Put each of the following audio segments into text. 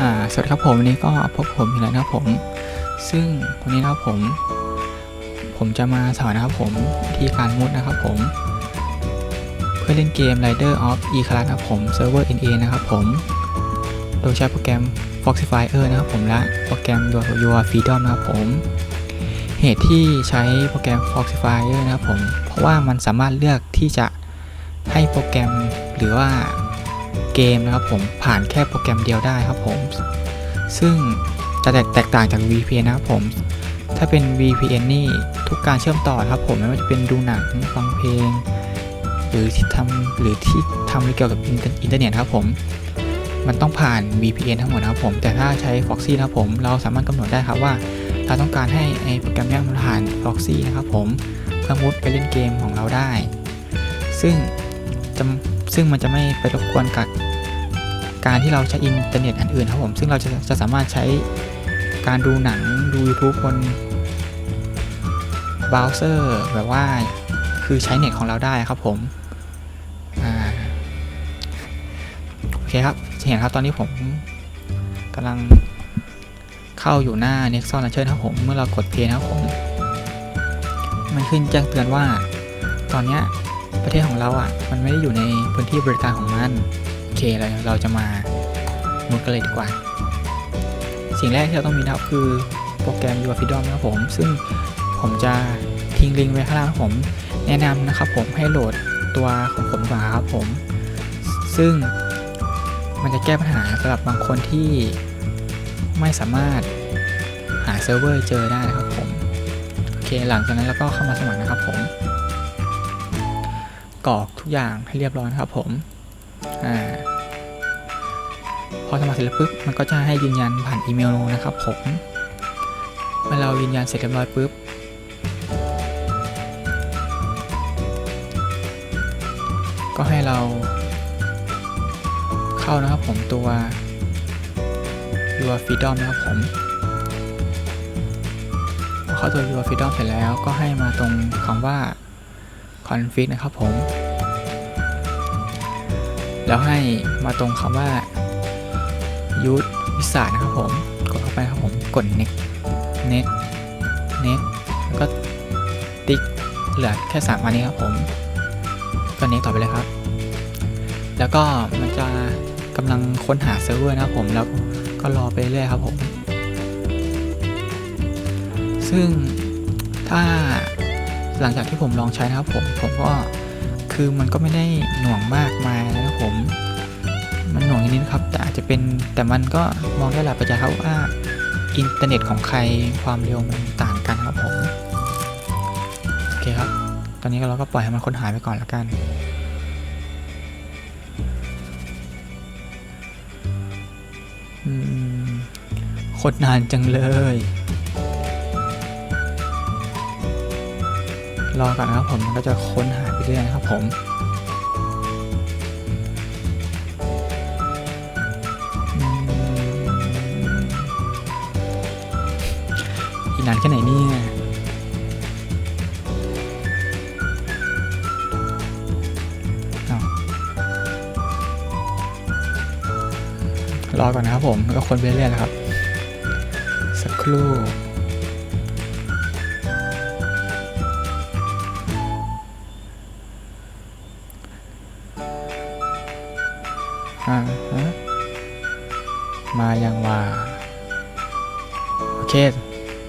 อ่าสวัสดีครับผมวันนี้ก็พบผมอีกแล้วนะครับผม ซึ่งวันนี้นะครับผม ผมจะมาสอนนะครับผมวิธีการมุดนะครับผม เพื่อเล่นเกม Rider of E c l a s นะครับผมเซิร์ฟเวอร์ NA นะครับผม โดยใช้โปรแกรม Foxifier นะครับผมและโปรแกรม Your Your Freedom นะครับผม เหตุที่ใช้โปรแกรม Foxifier นะครับผม เพราะว่ามันสามารถเลือกที่จะให้โปรแกรมหรือว่า เกมนะครับผมผ่านแค่โปรแกรมเดียวได้ครับผม ซึ่งจะแตกต่างจาก VPN นะครับผม ถ้าเป็น VPN นี่ทุกการเชื่อมต่อครับผมไม่ว่าจะเป็นดูหนังฟังเพลง หรือที่ทำหรือที่ทำเกี่ยวกับอินเทอร์เน็ตครับผม มันต้องผ่าน VPN ทั้งหมดนะครับผม แต่ถ้าใช้ Foxy นะครับผม เราสามารถกำหนดได้ครับว่า เราต้องการให้ไอโปรแกรมนี้มันผ่าน Foxy นะครับผมเพื่อมุดไปเล่นเกมของเราได้ ซึ่งจะซึ่งมันจะไม่ไปรบกวนกับ การที่เราใช้อินเทอร์เน็ตอันอื่นครับผม ซึ่งเราจะจะสามารถใช้การดูหนังดู YouTube บนเบราว์เซอร์แบบว่าคือใช้เน็ตของเราได้ครับผมอโอเคครับเห็นครับตอนนี้ผมกำลังเข้าอยู่หน้า Nexon Launcher นะครับผม เมื่อเรากดเพย์นะครับผม มันขึ้นแจ้งเตือนว่า ตอนนี้ประเทศของเราอะ มันไม่ได้อยู่ในพื้นที่บริการของมัน เคเราเราจะมามุดกันเลยดีกว่า สิ่งแรกที่เราต้องมีนะครับคือโปรแกรม Your Freedom นะครับผม ซึ่งผมจะทิ้งลิงก์ไว้ข้างล่างผมแนะนำนะครับผมให้โหลดตัวของผมก่อนครับผม ซึ่งมันจะแก้ปัญหาสำหรับบางคนที่ไม่สามารถหาเซิร์ฟเวอร์เจอได้นะครับผม โอเคหลังจากนั้นเราก็เข้ามาสมัครนะครับผมกรอกทุกอย่างให้เรียบร้อยนะครับผม พอสมัครเสร็จแล้วปุ๊บมันก็จะให้ยืนยันผ่านอีเมลนะครับผมเมื่อเรายืนยันเสร็จเรียบร้อยปุ๊บก็ให้เราเข้านะครับผมตัว Your Freedom นะครับผมพอเข้าตัว Your Freedom เสร็จแล้วก็ให้มาตรงคำว่า config นะครับผม แล้วให้มาตรงคำว่า use visa นะครับผม กดเข้าไปครับผม กด next next next แล้วก็ติ๊กเหลือแค่3อันนี้ครับผมก็ next ต่อไปเลยครับ แล้วก็มันจะกำลังค้นหาเซิร์ฟเวอร์นะครับผม แล้วก็รอไปเรื่อยครับผม ซึ่งถ้าหลังจากที่ผมลองใช้นะครับผม ผมก็ คือมันก็ไม่ได้หน่วงมากมายนะครับผม มันหน่วงนิดๆครับ แต่อาจจะเป็นแต่มันก็มองได้หลายปัจจัยครับว่าอินเทอร์เน็ตของใครความเร็วมันต่างกันครับผมโอเคครับ ตอนนี้เราก็ปล่อยให้มันค้นหาไปก่อนแล้วกันอืมโคตรนานจังเลย รอก่อนนะครับผมมันก็จะค้นหาไปเรื่อยนะครับผมอีกนานแค่ไหนเนี่ยอ้าวรอก่อนนะครับผมแล้วก็ค้นไปเรื่อยๆนะครับสักครู่ อ่าฮะมายังว่า โอเค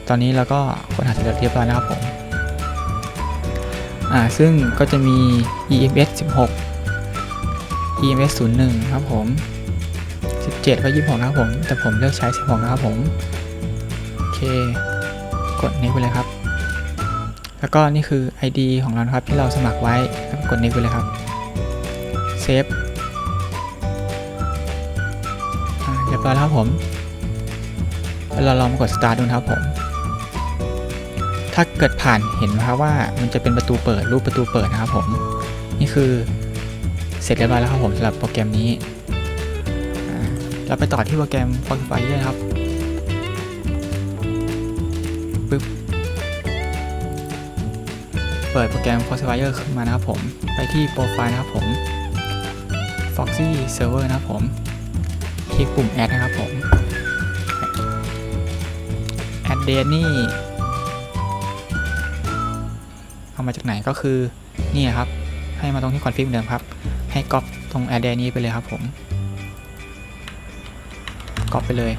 ตอนนี้เราก็ค้นหาเสร็จเรียบร้อยนะครับผม อ่า ซึ่งก็จะมี EMS 16 EMS 01 ครับผม 17 ก็26นะครับผม แต่ผมเลือกใช้ 16 นะครับผม โอเค กด next ไปเลยครับ แล้วก็นี่คือ ID ของเรานครับที่เราสมัครไว้ กด next ไปเลยครับ เซฟ ร้อยแล้วครับผมเราลองกด start ดูนะครับผม ถ้าเกิดผ่านเห็นไหมครับว่ามันจะเป็นประตูเปิดรูปประตูเปิดนะครับผม นี่คือเสร็จเรียบร้อยแล้วครับผมสำหรับโปรแกรมนี้เราไปต่อที่โปรแกรม Foxifier ครับปึ๊บ เปิดโปรแกรม Foxifier ขึ้นมานะครับผม ไปที่โปรไฟล์นะครับผม Foxy Server นะครับผม คลิกปุ่มแอดนะครับผมแอดเดนี่เอามาจากไหนก็คือนี่ครับ ให้มาตรงที่คอนฟิกเมเดิมครับ ให้ก๊อปตรงแอดเดนี่ไปเลยครับผมก๊อปไปเลย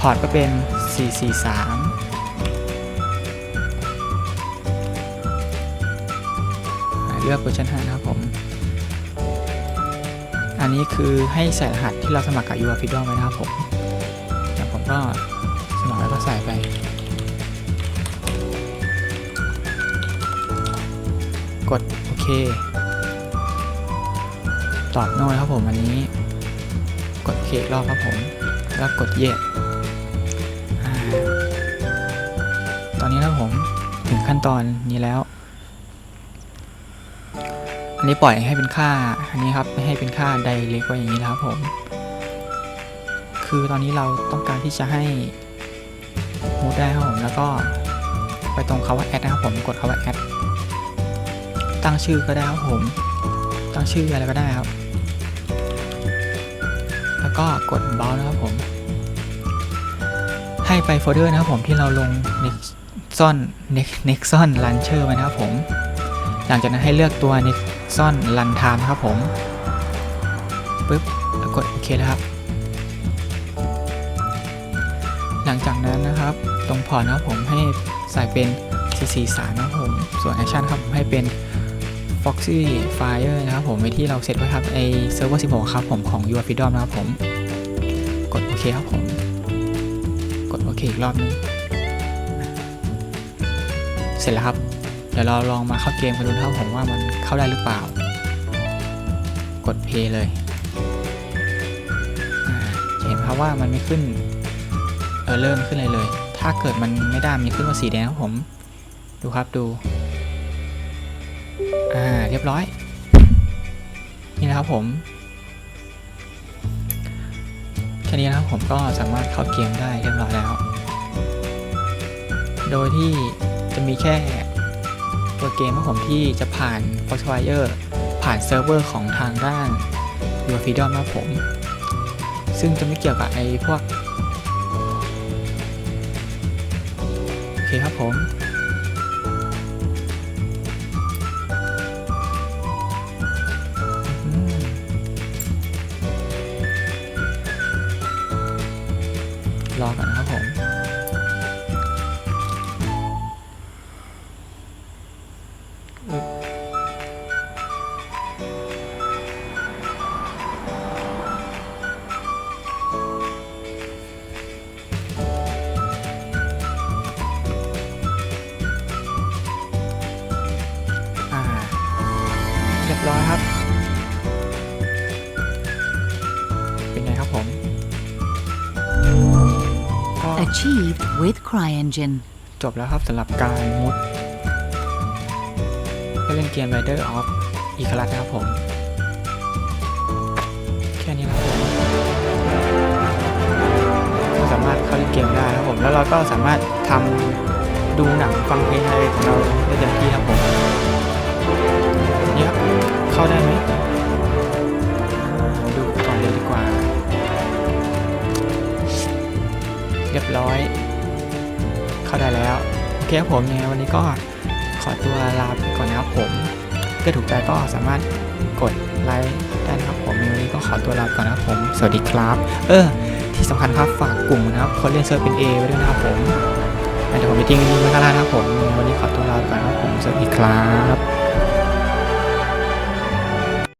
พอร์ตก็เป็น 443เลือกเวอร์ชัน5นะครับผม นนี้คือให้ใส่รหัสที่เราสมัครกับ u r f i d o m ไว้นะครับผมอย่างผมก็สมัครแล้วก็ใส่ไปกด โอเค ตอบโน้นะครับผมอันนี้ กดโอเคอีกรอบครับผม แล้วกดเย s อ่าตอนนี้นะครับผมถึงขั้นตอนนี้แล้ว อันนี้ปล่อยให้เป็นค่าอันนี้ครับไม่ให้เป็นค่าไดเรกไว้อย่างนี้นะครับผม คือตอนนี้เราต้องการที่จะให้มูดได้ครับผมแล้วก็ไปตรงคาว่าแอดนะครับผมกดคาว่าแอดตั้งชื่อก็ได้ครับผม ตั้งชื่ออะไรก็ได้ครับ แล้วก็กดเบลนะครับผม ให้ไปโฟลเดอร์นะครับผมที่เราลง Nexon Nexon Launcher ไว้นะครับผม หลังจากนั้นให้เลือกตัว Nexon Runtime นะครับผมปึ๊บแล้วกดโอเคแล้วครับ หลังจากนั้นนะครับ ตรงพอร์ตนะครับผมให้ใส่เป็น C43 นะครับผม ส่วนแอคชั่นครับผมให้เป็น Foxy Fire นะครับผมไว้ที่เราเซตไว้ครับไอเซิร์ฟเวอร์16ครับผมของ u r f r e e d o m นะครับผม กดโอเคครับผม กดโอเคอีกรอบนึง เสร็จแล้วครับ ดี๋ยวเราลองมาเข้าเกมกันดูนะครับผมว่ามันเข้าได้หรือเปล่า กด play เลยจะเห็นครับว่ามันไม่ขึ้นเออเริ่มขึ้นเลยเลย ถ้าเกิดมันไม่ได้มีขึ้นว่าสีแดงครับผมดูครับดู อ่าเรียบร้อย นี่นะครับผมแค่นี้นะครับผมก็สามารถเข้าเกมได้เรียบร้อยแล้ว โดยที่จะมีแค่ ตัวเกมของผมที่จะผ่าน Foxfire ผ่านเซิร์ฟเวอร์ของทางด้าน u r Freedom นะครับผม ซึ่งจะไม่เกี่ยวกับไอ้พวก โอเคครับผมอืมรอก่อนนะครับ Achieved with CryEngine. จบแล้วครับสำหรับการมุดเพื่อเล่นเกม Rider of อีคลัสนะครับผม แค่นี้นะครับผมสามารถเข้าเล่นเกมได้ครับผม แล้วเราก็สามารถทำดูหนังฟังเพลงอะไรของเราได้เต็มที่ครับผม นี่ครับ เข้าได้ไหม รียบร้อย เข้าได้แล้วโอเคครับผมยังไงวันนี้ก็ขอตัวลาไปก่อนนะครับผมถ้าถูกใจก็สามารถกดไลค์ได้นะครับผมวันนี้ก็ขอตัวลาไปก่อนนะครับผม สวัสดีครับ เออ ที่สำคัญครับฝากกลุ่มนะครับคนเล่นเซิร์ฟเป็น A ไว้ด้วยนะครับผมเดี๋ยวผมไปทิ้งลิงก์ไว้ข้างล่างนะครับผมวันนี้ขอตัวลาไปก่อนนะครับผมสวัสดีครับ